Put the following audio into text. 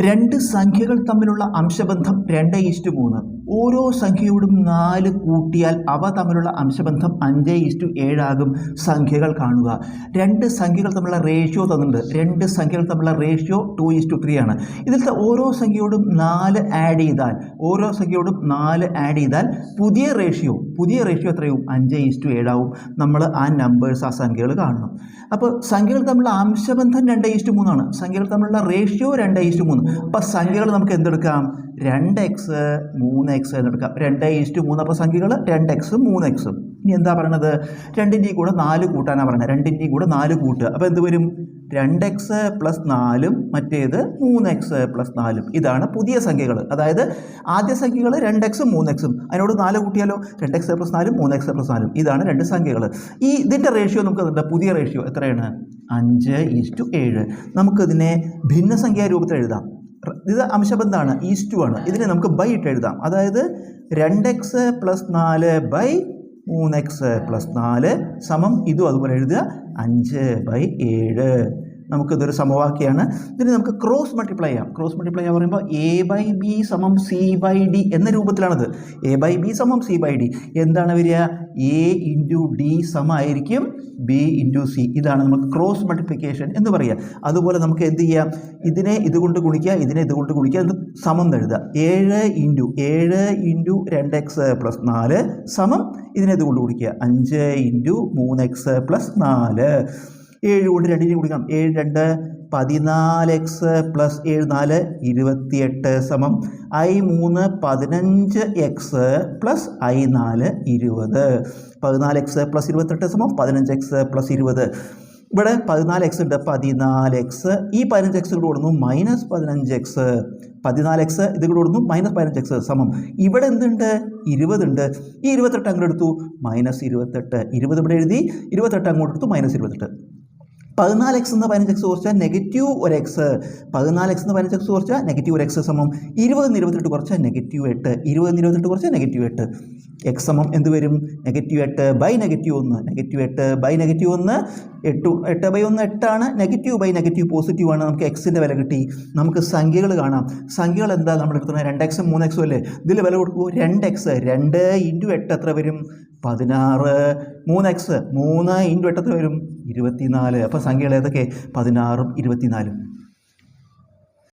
രണ്ട് സംഖ്യകൾ തമ്മിലുള്ള അംശബന്ധം രണ്ട് ഈസ്റ്റു മൂന്ന്. ഓരോ സംഖ്യയോടും നാല് കൂട്ടിയാൽ അവ തമ്മിലുള്ള അംശബന്ധം അഞ്ച് ഈസ്റ്റു ഏഴാകും സംഖ്യകൾ കാണുക. രണ്ട് സംഖ്യകൾ തമ്മിലുള്ള റേഷ്യോ തന്നിട്ടുണ്ട്. രണ്ട് സംഖ്യകൾ തമ്മിലുള്ള റേഷ്യോ ടു ഈസ്റ്റു ത്രീ ആണ്. ഇതിലത്തെ ഓരോ സംഖ്യയോടും നാല് ആഡ് ചെയ്താൽ ഓരോ സംഖ്യയോടും നാല് ആഡ് ചെയ്താൽ പുതിയ റേഷ്യോ പുതിയ റേഷ്യോ എത്രയും? അഞ്ച് ഈസ്റ്റു ഏഴാവും. നമ്മൾ ആ നമ്പേഴ്സ് ആ സംഖ്യകൾ കാണണം. അപ്പോൾ സംഖ്യകൾ തമ്മിലുള്ള അംശബന്ധം രണ്ട് ഈസ്റ്റു മൂന്നാണ്. സംഖ്യകൾ തമ്മിലുള്ള റേഷ്യോ രണ്ട് ഈസ്റ്റു മൂന്ന്. അപ്പോൾ സംഖ്യകൾ നമുക്ക് എന്തെടുക്കാം? രണ്ട് എക്സ് മൂന്ന് എക്സ് എന്നെടുക്കാം. രണ്ട് ഈസ്റ്റു മൂന്ന്. അപ്പോൾ സംഖ്യകൾ രണ്ട് എക്സും മൂന്ന് എക്സും ഇനി എന്താ പറയണത്? രണ്ടിന്റെയും കൂടെ നാല് കൂട്ടാനാണ് പറയുന്നത് രണ്ടിന്റെയും കൂടെ നാല് കൂട്ടുക. അപ്പോൾ എന്ത് വരും? രണ്ട് എക്സ് പ്ലസ് നാലും മറ്റേത് മൂന്ന് എക്സ് പ്ലസ് നാലും. ഇതാണ് പുതിയ സംഖ്യകൾ അതായത് ആദ്യ സംഖ്യകൾ രണ്ട് എക്സും മൂന്ന് എക്സും അതിനോട് നാല് കൂട്ടിയാലോ? രണ്ട് എക്സ് പ്ലസ് നാലും മൂന്ന് എക്സ് പ്ലസ് നാലും. ഇതാണ് രണ്ട് സംഖ്യകൾ ഈ ഇതിന്റെ റേഷ്യോ നമുക്ക് എന്താ പുതിയ റേഷ്യോ എത്രയാണ്? അഞ്ച് ഈസ്റ്റു ഏഴ്. നമുക്കിതിനെ ഭിന്നസംഖ്യാ രൂപത്തിൽ എഴുതാം. ഇത് അംശബന്ധമാണ് ടു ആണ്. ഇതിനെ നമുക്ക് ബൈ ഇട്ട് എഴുതാം. അതായത് രണ്ട് എക്സ് പ്ലസ് നാല് ബൈ മൂന്ന് എക്സ് പ്ലസ് നാല് സമം ഇതും അതുപോലെ എഴുതുക. അഞ്ച് ബൈ ഏഴ്. നമുക്കിതൊരു സമവാക്യമാണ് ഇതിന് നമുക്ക് ക്രോസ് മൾട്ടിപ്ലൈ ചെയ്യാം. ക്രോസ് മൾട്ടിപ്ലൈ ചെയ്യാൻ പറയുമ്പോൾ എ ബൈ ബി സമം സി ബൈ ഡി എന്ന രൂപത്തിലാണത്. എ ബൈ ബി സമം സി ബൈ ഡി എന്താണ് വരിക? എ ഇന്റു ഡി സമമായിരിക്കും ബി ഇന്റു സി ഇതാണ് നമുക്ക് ക്രോസ് മൾട്ടിപ്ലിക്കേഷൻ എന്ന് പറയുക. അതുപോലെ നമുക്ക് എന്ത് ചെയ്യാം? ഇതിനെ ഇതുകൊണ്ട് ഗുണിക്കുക ഇതിനെ ഇതുകൊണ്ട് ഗുണിക്കുക അത് സമം എഴുതുക. ഏഴ് ഇന്റു ഏഴ് ഇന്റു രണ്ട് എക്സ് പ്ലസ് നാല് സമം ഇതിനെ ഇതുകൊണ്ട് ഗുണിക്കുക. അഞ്ച് ഇന്റു മൂന്ന് എക്സ് പ്ലസ് നാല്. ഏഴ് കൊണ്ട് രണ്ടിനെ കുടിക്കണം. ഏഴ് രണ്ട് പതിനാല് എക്സ് പ്ലസ് ഏഴ് നാല് ഇരുപത്തിയെട്ട് സമം. ഐ മൂന്ന് പതിനഞ്ച് എക്സ് പ്ലസ് ഐ നാല് ഇരുപത്. പതിനാല് എക്സ് പ്ലസ് ഇരുപത്തെട്ട് സമം പതിനഞ്ച് എക്സ് പ്ലസ് ഇരുപത്. ഇവിടെ പതിനാല് എക്സ് ഉണ്ട്. പതിനാല് എക്സ് ഈ പതിനഞ്ച് എക്സ് കൂടെ കൊടുക്കുന്നു മൈനസ് പതിനഞ്ച് എക്സ് പതിനാല് എക്സ് ഇത് കൂടെ കൊടുക്കുന്നു മൈനസ് പതിനഞ്ച് എക്സ് സമം. ഇവിടെ എന്തുണ്ട്? ഇരുപതുണ്ട് ഈ ഇരുപത്തെട്ട് അങ്ങോട്ട് എടുത്തു. മൈനസ് ഇരുപത്തെട്ട്. ഇരുപത് ഇവിടെ എഴുതി. ഇരുപത്തെട്ട് അങ്ങോട്ട് എടുത്തു. മൈനസ് ഇരുപത്തെട്ട്. പതിനാല് എക്സ് എന്ന് പതിനഞ്ച് എക്സ് കുറച്ചാൽ നെഗറ്റീവ് ഒരു എക്സ് പതിനാല് എക്സ് എന്ന് പതിനഞ്ച് എക്സ് കുറച്ചാൽ നെഗറ്റീവ് ഒരു എക്സ് സമം. ഇരുപത് ഇരുപത്തെട്ട് കുറച്ചാൽ നെഗറ്റീവ് എട്ട്. ഇരുപത് ഇരുപത്തെട്ട് കുറച്ചാൽ നെഗറ്റീവ് എട്ട്. എക്സ് സമം എന്ത് വരും? നെഗറ്റീവ് എട്ട് ബൈ നെഗറ്റീവ് ഒന്ന്. നെഗറ്റീവ് എട്ട് ബൈ നെഗറ്റീവ് ഒന്ന്. എട്ട് എട്ട് ബൈ ഒന്ന് എട്ടാണ്. നെഗറ്റീവ് ബൈ നെഗറ്റീവ് പോസിറ്റീവ് ആണ്. നമുക്ക് എക്സിന്റെ വില കിട്ടി. നമുക്ക് സംഖ്യകൾ കാണാം. സംഖ്യകൾ എന്താ? നമ്മൾ എടുക്കുന്നത് രണ്ട് എക്സും മൂന്ന് എക്സും അല്ലേ? ഇതിൽ വില കൊടുക്കുമ്പോൾ രണ്ട് എക്സ് രണ്ട് ഇന്റു എട്ട് എത്ര വരും? പതിനാറ്. മൂന്ന് എക്സ് മൂന്ന് ഇന്റു എട്ട് എത്ര വരും? ഇരുപത്തിനാല്. അപ്പോൾ സംഖ്യകൾ ഏതൊക്കെ? പതിനാറും ഇരുപത്തിനാലും.